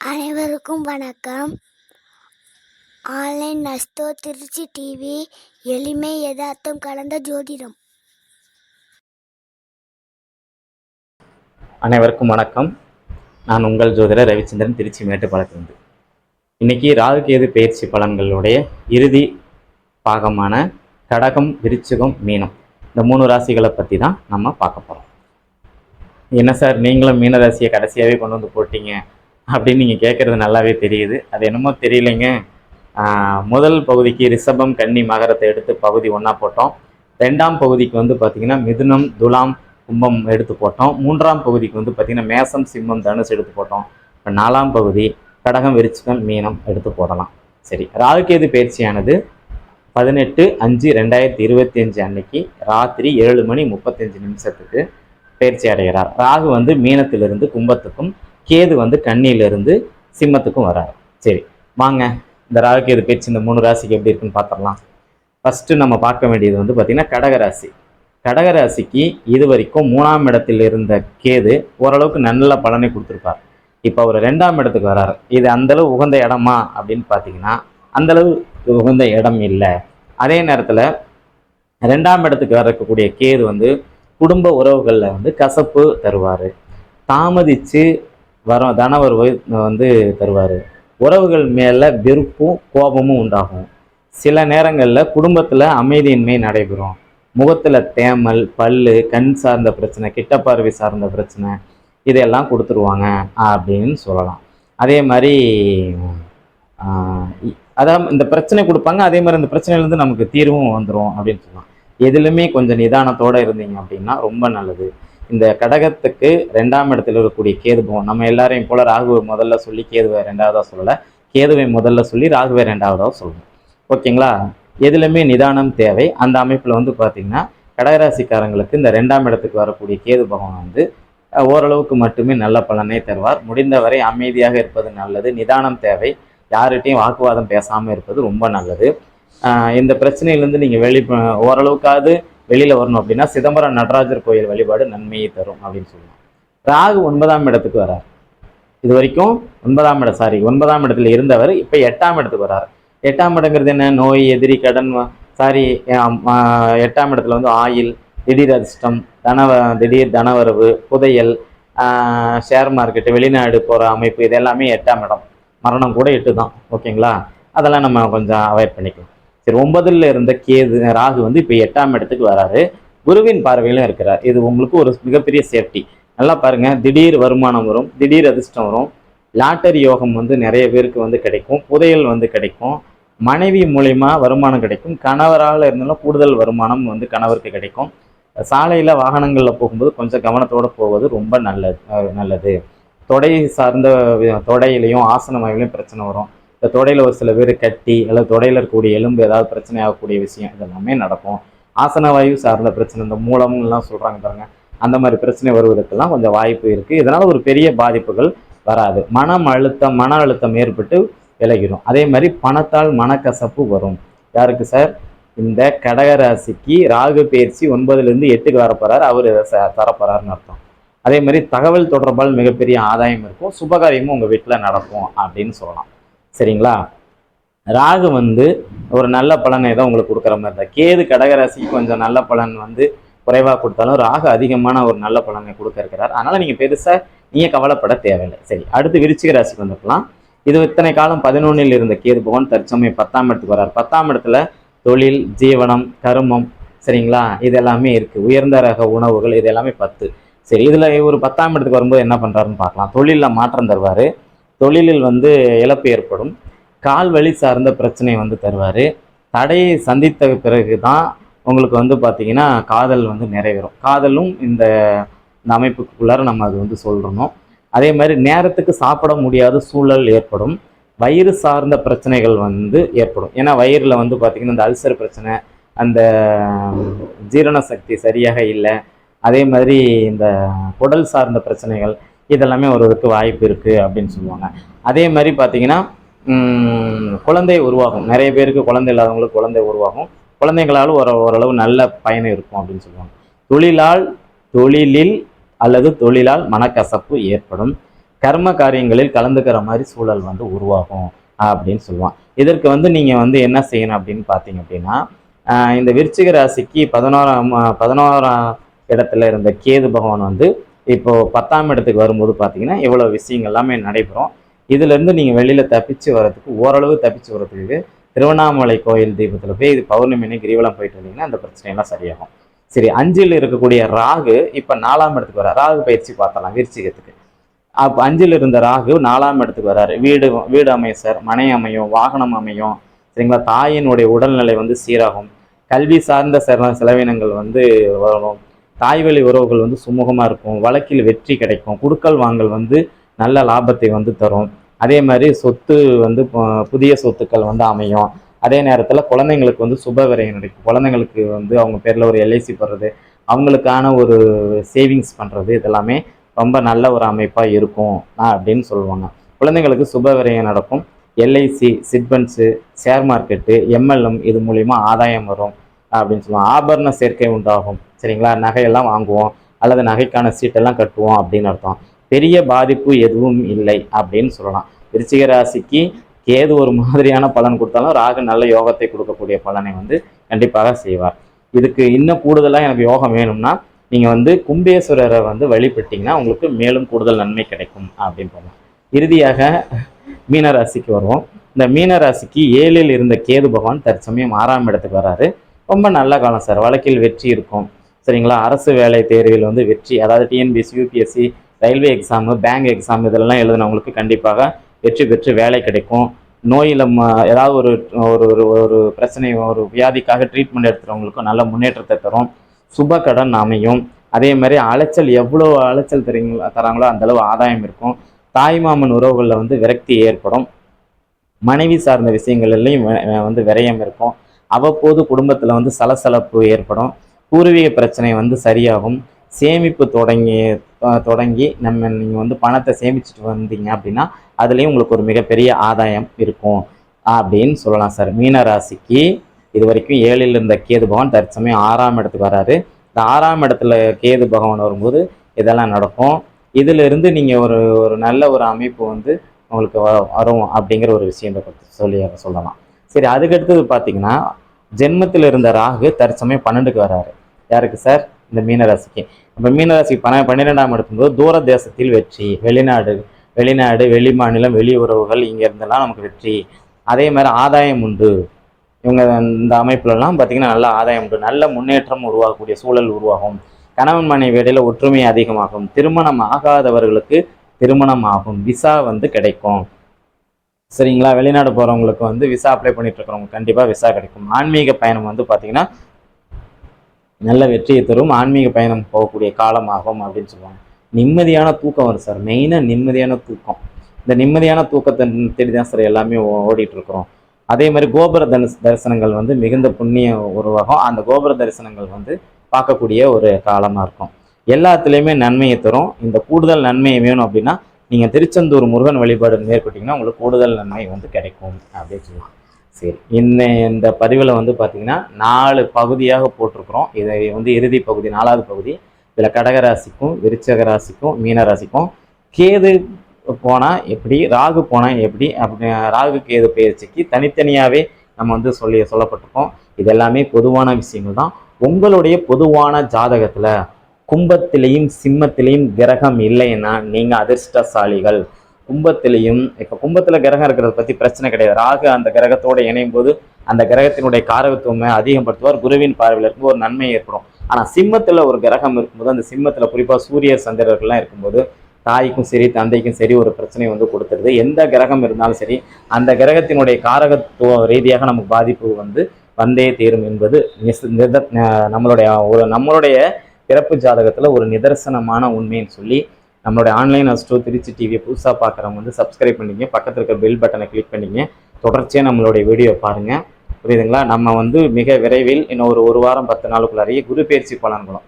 அனைவருக்கும் வணக்கம். Online நஸ்தோ Trichy TV எளிமை யதார்த்தம் கலந்த ஜோதிடம். அனைவருக்கும் வணக்கம். நான் உங்கள் ஜோதிடர் ரவிச்சந்திரன் திருச்சி மேட்டுப்பாளையத்திலிருந்து இன்னைக்கு ராகுகேது பயிற்சி பலன்களுடைய இறுதி பாகமான கடகம் விருச்சிகம் மீனம். இந்த மூணு ராசிகளை பற்றி தான் நம்ம பார்க்க போகிறோம் என்ன சார் நீங்களும் மீன ராசியை கடைசியாகவே கொண்டு வந்து போட்டீங்க? அப்படின்னு நீங்கள் கேட்குறது நல்லாவே தெரியுது. அது என்னமோ தெரியலைங்க. முதல் பகுதிக்கு ரிஷபம் கன்னி மகரத்தை எடுத்து பகுதி ஒன்றா போட்டோம். ரெண்டாம் பகுதிக்கு வந்து பார்த்திங்கன்னா மிதுனம் துலாம் கும்பம் எடுத்து போட்டோம். மூன்றாம் பகுதிக்கு வந்து பார்த்திங்கன்னா மேசம் சிம்மம் தனுசு எடுத்து போட்டோம். இப்போ நாலாம் பகுதி கடகம் விருச்சிகம் மீனம் எடுத்து போடலாம். சரி ராகுகேது பயிற்சியானது பதினெட்டு அஞ்சு ரெண்டாயிரத்தி இருபத்தி அஞ்சு அன்னைக்கு ராத்திரி ஏழு மணி முப்பத்தஞ்சு நிமிஷத்துக்கு பயிற்சி அடைகிறார். ராகு வந்து மீனத்திலிருந்து கும்பத்துக்கும் கேது வந்து கண்ணியிலிருந்து சிம்மத்துக்கும் வராரு. சரி வாங்க. இந்த ராகுகேது பேச்சு இந்த மூணு ராசிக்கு எப்படி இருக்குன்னு பார்த்துடலாம் ஃபஸ்ட்டு நம்ம பார்க்க வேண்டியது வந்து பார்த்திங்கன்னா கடகராசி. கடகராசிக்கு இது வரைக்கும் மூணாம் இடத்தில் இருந்த கேது ஓரளவுக்கு நல்ல பலனை கொடுத்துருப்பார். இப்போ அவர் ரெண்டாம் இடத்துக்கு வராரு. இது அந்தளவு உகந்த இடமா அப்படின்னு பார்த்தீங்கன்னா அந்தளவு உகந்த இடம் இல்லை. அதே நேரத்தில் ரெண்டாம் இடத்துக்கு வரக்கூடிய கேது வந்து குடும்ப உறவுகளில் வந்து கசப்பு தருவார். தாமதித்து வரும் தனவரவு வந்து தருவார். உறவுகள் மேலே வெறுப்பும் கோபமும் உண்டாகும். சில நேரங்களில் குடும்பத்தில் அமைதியின்மை நடைபெறும். முகத்தில் தேமல் பல்லு கண் சார்ந்த பிரச்சனை கிட்ட பார்வை சார்ந்த பிரச்சனை இதையெல்லாம் கொடுத்துருவாங்க அப்படின்னு சொல்லலாம். அதே மாதிரி அதான் இந்த பிரச்சனை கொடுப்பாங்க அதே மாதிரி இந்த பிரச்சனையிலேருந்து நமக்கு தீர்வும் வந்துடும் அப்படின்னு சொல்லலாம். எதுலையுமே கொஞ்சம் நிதானத்தோடு இருந்தீங்க அப்படின்னா ரொம்ப நல்லது. இந்த கடகத்துக்கு ரெண்டாம் இடத்துல இருக்கக்கூடிய கேது பவன் நம்ம எல்லாரையும் போல ராகுவை முதல்ல சொல்லி கேதுவை ரெண்டாவதாக சொல்லலை. கேதுவை முதல்ல சொல்லி ராகுவை ரெண்டாவதாக சொல்லணும் ஓகேங்களா? எதுலையுமே நிதானம் தேவை. அந்த அமைப்பில் வந்து பார்த்தீங்கன்னா கடகராசிக்காரங்களுக்கு இந்த ரெண்டாம் இடத்துக்கு வரக்கூடிய கேது பகவான் வந்து ஓரளவுக்கு மட்டுமே நல்ல பலனை தருவார். முடிந்தவரை அமைதியாக இருப்பது நல்லது. நிதானம் தேவை. யார்கிட்டையும் வாக்குவாதம் பேசாமல் இருப்பது ரொம்ப நல்லது. இந்த பிரச்சனையிலேருந்து நீங்கள் வெளி ஓரளவுக்காவது வெளியில் வரணும் அப்படின்னா சிதம்பரம் நடராஜர் கோயில் வழிபாடு நன்மையை தரும் அப்படின்னு சொல்லலாம் ராகு ஒன்பதாம் இடத்துக்கு வரார். இது வரைக்கும் ஒன்பதாம் இடம் சாரி ஒன்பதாம் இடத்துல இருந்தவர் இப்போ எட்டாம் இடத்துக்கு வரார். எட்டாம் இடங்கிறது என்ன? நோய் எதிரி கடன் சாரி எட்டாம் இடத்துல வந்து ஆயில் திடீர் அதிர்ஷ்டம் தனவ திடீர் தனவரவு புதையல் ஷேர் மார்க்கெட்டு வெளிநாடு போகிற அமைப்பு இது எல்லாமே எட்டாம் இடம். மரணம் கூட எட்டு தான் ஓகேங்களா? அதெல்லாம் நம்ம கொஞ்சம் அவாய்ட் பண்ணிக்கலாம். சரி ஒன்பதுல இருந்த கேது ராகு வந்து இப்போ எட்டாம் இடத்துக்கு வராரு. குருவின் பார்வையிலும் இருக்கிறார். இது உங்களுக்கு ஒரு மிகப்பெரிய சேஃப்டி நல்லா பாருங்க திடீர் வருமானம் வரும் திடீர் அதிர்ஷ்டம் வரும். லாட்டரி யோகம் வந்து நிறைய பேருக்கு வந்து கிடைக்கும் புதையல் வந்து கிடைக்கும். மனைவி மூலயமா வருமானம் கிடைக்கும் கணவரால் இருந்தாலும் கூடுதல் வருமானம் வந்து கணவருக்கு கிடைக்கும். சாலையில் வாகனங்களில் போகும்போது கொஞ்சம் கவனத்தோடு போவது ரொம்ப நல்லது நல்லது. தொடை சார்ந்த தொடையிலையும் ஆசனமயிலையும் பிரச்சனை வரும். இந்த தொடையில் ஒரு சில பேர் கட்டி அல்லது தொடையில் இருக்கக்கூடிய எலும்பு ஏதாவது பிரச்சனை ஆகக்கூடிய விஷயம் இதெல்லாமே நடக்கும். ஆசன வாயு சார்ந்த பிரச்சனை இந்த மூலம்லாம் சொல்கிறாங்க பாருங்க. அந்த மாதிரி பிரச்சனை வருவதற்கெல்லாம் கொஞ்சம் வாய்ப்பு இருக்குது இதனால் ஒரு பெரிய பாதிப்புகள் வராது. மனம் அழுத்தம் மன அழுத்தம் ஏற்பட்டு விலகிடும். அதே மாதிரி பணத்தால் மனக்கசப்பு வரும். யாருக்கு சார்? இந்த கடகராசிக்கு ராகு பயிற்சி ஒன்பதுலேருந்து எட்டுக்கு வரப்போறார் அவர் இதை தரப்போறாருன்னு அர்த்தம். அதே மாதிரி தகவல் தொடர்பால் மிகப்பெரிய ஆதாயம் இருக்கும். சுபகாரியமும் உங்கள் வீட்டில் நடக்கும் அப்படின்னு சொல்லலாம். சரிங்களா? ராகு வந்து ஒரு நல்ல பலனை தான் உங்களுக்கு கொடுக்குற மாதிரி தான் கேது கடகராசிக்கு கொஞ்சம் நல்ல பலன் வந்து குறைவாக கொடுத்தாலும் ராகு அதிகமான ஒரு நல்ல பலனை கொடுக்க இருக்கிறார். அதனால் நீங்கள் பெருசாக நீங்கள் கவலைப்பட தேவையில்லை. சரி அடுத்து விருச்சிக ராசிக்கு வந்துக்கலாம் இது இத்தனை காலம் பதினொன்றில் இருந்த கேது பகவான் தற்சமயம் பத்தாம் இடத்துக்கு வரார் பத்தாம் இடத்துல தொழில் ஜீவனம் கருமம் சரிங்களா? இது எல்லாமே இருக்குது உயர்ந்த ரக உணவுகள் இது எல்லாமே பத்து. சரி இதில் ஒரு பத்தாம் இடத்துக்கு வரும்போது என்ன பண்ணுறாருன்னு பார்க்கலாம். தொழிலில் மாற்றம் தருவார். தொழிலில் வந்து இழப்பு ஏற்படும். கால் வலி சார்ந்த பிரச்சனை வந்து தருவார். தடையை சந்தித்த பிறகு தான் உங்களுக்கு வந்து பார்த்திங்கன்னா காதல் வந்து நிறைவேறும். காதலும் இந்த இந்த அமைப்புக்குள்ளார நம்ம அது வந்து சொல்கிறணும் அதே மாதிரி நேரத்துக்கு சாப்பிட முடியாத சூழல் ஏற்படும். வயிறு சார்ந்த பிரச்சனைகள் வந்து ஏற்படும். ஏன்னா வயிறில் வந்து பார்த்திங்கன்னா இந்த அல்சர் பிரச்சனை அந்த ஜீரண சக்தி சரியாக இல்லை. அதே மாதிரி இந்த குடல் சார்ந்த பிரச்சனைகள் இதெல்லாமே ஒருவருக்கு வாய்ப்பு இருக்குது அப்படின்னு சொல்லுவாங்க. அதே மாதிரி பார்த்தீங்கன்னா குழந்தை உருவாகும். நிறைய பேருக்கு குழந்தை இல்லாதவங்களுக்கு குழந்தை உருவாகும். குழந்தைங்களால் ஒரு ஓரளவு நல்ல பயன் இருக்கும் அப்படின்னு சொல்லுவாங்க. தொழிலால் தொழிலில் அல்லது தொழிலால் மனக்கசப்பு ஏற்படும். கர்ம காரியங்களில் கலந்துக்கிற மாதிரி சூழல் வந்து உருவாகும் அப்படின்னு சொல்லுவான் இதற்கு வந்து நீங்கள் வந்து என்ன செய்யணும் அப்படின்னு பார்த்தீங்க அப்படின்னா இந்த விருச்சிக ராசிக்கு பதினோராம் பதினோராம் இடத்துல இருந்த கேது பகவான் வந்து இப்போ பத்தாம் இடத்துக்கு வரும்போது பார்த்தீங்கன்னா இவ்வளோ விஷயங்கள் எல்லாமே நடைபெறும். இதுலேருந்து நீங்கள் வெளியில் தப்பிச்சு வர்றதுக்கு ஓரளவு தப்பிச்சு வர்றதுக்கு திருவண்ணாமலை கோயில் தீபத்தில் போய் இது பௌர்ணமி கிரிவலம் போயிட்டு வந்தீங்கன்னா அந்த பிரச்சனையெல்லாம் சரியாகும். சரி அஞ்சில் இருக்கக்கூடிய ராகு இப்போ நாலாம் இடத்துக்கு வர ராகு பயிற்சி பார்த்தலாம் விருச்சிகத்துக்கு. அப்போ அஞ்சில் இருந்த ராகு நாலாம் இடத்துக்கு வராரு வீடு வீடு அமையும் சார் மனை அமையும் வாகனம் அமையும் சரிங்களா? தாயினுடைய உடல்நிலை வந்து சீராகும். கல்வி சார்ந்த சில செலவினங்கள் வந்து வரும். தாய்வழி உறவுகள் வந்து சுமூகமாக இருக்கும். வழக்கில் வெற்றி கிடைக்கும். குடுக்கல் வாங்கல் வந்து நல்ல லாபத்தை வந்து தரும். அதே மாதிரி சொத்து வந்து புதிய சொத்துக்கள் வந்து அமையும். அதே நேரத்தில் குழந்தைங்களுக்கு வந்து சுப விரயம் நடக்கும். குழந்தைங்களுக்கு வந்து அவங்க பேரில் ஒரு எல்ஐசி போடுறது அவங்களுக்கான ஒரு சேவிங்ஸ் பண்ணுறது இதெல்லாமே ரொம்ப நல்ல ஒரு அமைப்பாக இருக்கும். அப்படின்னு சொல்லுவாங்க. குழந்தைங்களுக்கு சுப விரயம் நடக்கும். LIC chit funds share market MLM இது மூலிமா ஆதாயம் வரும். அப்படின்னு சொல்லுவாங்க. ஆபரண சேர்க்கை உண்டாகும். சரிங்களா? நகையெல்லாம் வாங்குவோம். அல்லது நகைக்கான சீட்டெல்லாம் கட்டுவோம் அப்படின்னு அர்த்தம். பெரிய பாதிப்பு எதுவும் இல்லை அப்படின்னு சொல்லலாம். விருச்சிக ராசிக்கு கேது ஒரு மாதிரியான பலன் கொடுத்தாலும் ராகு நல்ல யோகத்தை கொடுக்கக்கூடிய பலனை வந்து கண்டிப்பாக செய்வார். இதுக்கு இன்னும் கூடுதலாக எனக்கு யோகம் வேணும்னா நீங்கள் வந்து கும்பேஸ்வரரை வந்து வழிபட்டிங்கன்னா உங்களுக்கு மேலும் கூடுதல் நன்மை கிடைக்கும் அப்படின்னு சொல்லலாம் இறுதியாக மீனராசிக்கு வருவோம். இந்த மீனராசிக்கு ஏழில் இருந்த கேது பகவான் தற்சமயம் ஆறாம் இடத்துக்கு வராரு. ரொம்ப நல்ல காலம் சார். வழக்கில் வெற்றி இருக்கும். சரிங்களா? அரசு வேலை தேர்வில் வந்து வெற்றி அதாவது TNPSC UPSC railway exam bank exam இதெல்லாம் எழுதினவங்களுக்கு கண்டிப்பாக வெற்றி பெற்று வேலை கிடைக்கும். நோயில் ம- ஏதாவது ஒரு ஒரு ஒரு ஒரு பிரச்சனை ஒரு வியாதிக்காக ட்ரீட்மெண்ட் எடுத்துகிறவங்களுக்கும் நல்ல முன்னேற்றத்தை தரும். சுப கடன் அமையும். அதே மாதிரி அலைச்சல் எவ்வளோ அலைச்சல் தரீங்களோ தராங்களோ அந்தளவு ஆதாயம் இருக்கும். தாய்மாமன் உறவுகளில் வந்து விரக்தி ஏற்படும். மனைவி சார்ந்த விஷயங்கள்லையும் வந்து விரயம் இருக்கும். அவ்வப்போது குடும்பத்தில் வந்து சலசலப்பு ஏற்படும். பூர்வீக பிரச்சனை வந்து சரியாகும். சேமிப்பு தொடங்கி தொடங்கி நம்ம நீங்கள் வந்து பணத்தை சேமிச்சுட்டு வந்தீங்க அப்படின்னா அதுலேயும் உங்களுக்கு ஒரு மிகப்பெரிய ஆதாயம் இருக்கும். அப்படின்னு சொல்லலாம் சார். மீன ராசிக்கு இது வரைக்கும் ஏழில் இருந்த கேது பகவான் தற்சமயம் ஆறாம் இடத்துக்கு வராரு. இந்த ஆறாம் இடத்துல கேது பகவான் வரும்போது இதெல்லாம் நடக்கும். இதிலிருந்து நீங்கள் ஒரு ஒரு நல்ல ஒரு அமைப்பு வந்து உங்களுக்கு வ- வரும் அப்படிங்கிற ஒரு விஷயத்தை சொல்லி சொல்லலாம். சரி அதுக்கடுத்தது பார்த்தீங்கன்னா ஜென்மத்தில் இருந்த ராகு தற்சமயம் பன்னெண்டுக்கு வராரு. யாருக்கு சார்? இந்த மீனராசிக்கு. இப்போ மீனராசி பன பன்னிரெண்டாம் இடத்தும்போது தூர தேசத்தில் வெற்றி வெளிநாடு வெளிநாடு வெளி மாநிலம் வெளி உறவுகள் இங்கே இருந்தெல்லாம் நமக்கு வெற்றி. அதே மாதிரி ஆதாயம் உண்டு. இவங்க இந்த அமைப்புலலாம் பார்த்தீங்கன்னா நல்ல ஆதாயம் உண்டு. நல்ல முன்னேற்றம் உருவாகக்கூடிய சூழல் உருவாகும். கணவன் மனைவி இடையில ஒற்றுமை அதிகமாகும். திருமணம் ஆகாதவர்களுக்கு திருமணம் ஆகும். விசா வந்து கிடைக்கும். சரிங்களா? வெளிநாடு போகிறவங்களுக்கு வந்து விசா அப்ளை பண்ணிட்டு இருக்கிறவங்க கண்டிப்பாக விசா கிடைக்கும். ஆன்மீக பயணம் வந்து பார்த்தீங்கன்னா நல்ல வெற்றியை தரும். ஆன்மீக பயணம் போகக்கூடிய காலமாகும் அப்படின்னு சொல்லுவாங்க. நிம்மதியான தூக்கம் வரும் சார். மெயினாக நிம்மதியான தூக்கம். இந்த நிம்மதியான தூக்கத்தை தேடி தான் சார் எல்லாமே ஓடிட்டு இருக்கிறோம். அதே மாதிரி கோபுர தரிச தரிசனங்கள் வந்து மிகுந்த புண்ணிய உருவாகும். அந்த கோபுர தரிசனங்கள் வந்து பார்க்கக்கூடிய ஒரு காலமாக இருக்கும். எல்லாத்துலேயுமே நன்மையை தரும். இந்த கூடுதல் நன்மையை வேணும் அப்படின்னா நீங்கள் திருச்செந்தூர் முருகன் வழிபாடு மேற்கொட்டிங்கன்னா உங்களுக்கு கூடுதல் நன்மை வந்து கிடைக்கும் அப்படின்னு சொல்லலாம் சரி இந்த இந்த பதிவில் வந்து பார்த்தீங்கன்னா நாலு பகுதியாக போட்டிருக்கிறோம். இதை வந்து இறுதி பகுதி நாலாவது பகுதி இதில் கடகராசிக்கும் விருச்சக ராசிக்கும் மீன ராசிக்கும் கேது போனால் எப்படி ராகு போனால் எப்படி அப்படி ராகு கேது பயிற்சிக்கு தனித்தனியாகவே நம்ம வந்து சொல்லி சொல்லப்பட்டிருக்கோம். இது எல்லாமே பொதுவான விஷயங்கள் தான். உங்களுடைய பொதுவான ஜாதகத்தில் கும்பத்திலையும் சிம்மத்திலையும் கிரகம் இல்லைன்னா நீங்கள் அதிர்ஷ்டசாலிகள். கும்பத்திலையும் இப்போ கும்பத்தில் கிரகம் இருக்கிறத பற்றி பிரச்சனை கிடையாது. ராகு அந்த கிரகத்தோட இணையும் போது அந்த கிரகத்தினுடைய காரகத்துவமை அதிகப்படுத்துவார். குருவின் பார்வையில் இருக்கும்போது ஒரு நன்மை ஏற்படும். ஆனால் சிம்மத்தில் ஒரு கிரகம் இருக்கும்போது அந்த சிம்மத்தில் குறிப்பாக சூரிய சந்திரர்கள்லாம் இருக்கும்போது தாய்க்கும் சரி தந்தைக்கும் சரி ஒரு பிரச்சனை வந்து கொடுத்துருது. எந்த கிரகம் இருந்தாலும் சரி அந்த கிரகத்தினுடைய காரகத்துவ ரீதியாக நமக்கு பாதிப்பு வந்து வந்தே தீரும் என்பது நித நம்மளுடைய ஒரு நம்மளுடைய பிறப்பு ஜாதகத்தில் ஒரு நிதர்சனமான உண்மைன்னு சொல்லி நம்மளுடைய ஆன்லைன் அஸ்ட்ரோ திருச்சி டிவியை புதுசாக பார்க்குறவங்க வந்து சப்ஸ்கிரைப் பண்ணிங்க. பக்கத்தில் இருக்க பெல் பட்டனை கிளிக் பண்ணிங்க. தொடர்ச்சியாக நம்மளுடைய வீடியோ பாருங்கள் புரியுதுங்களா? நம்ம வந்து மிக விரைவில் இன்னும் ஒரு ஒரு வாரம் பத்து நாளுக்குள்ளாரையே குரு பயிற்சி பலன்களும்.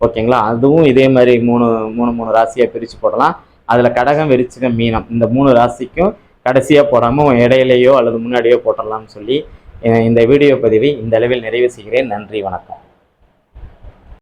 ஓகேங்களா? அதுவும் இதே மாதிரி மூணு மூணு மூணு ராசியாக பிரித்து போடலாம். அதில் கடகம் விருச்சிகம் மீனம். இந்த மூணு ராசிக்கும் கடைசியாக போடாமல் இடையிலேயோ அல்லது முன்னாடியோ போட்டுடலாம்னு சொல்லி இந்த வீடியோ பதிவை இந்த அளவில் நிறைவு செய்கிறேன். நன்றி வணக்கம்.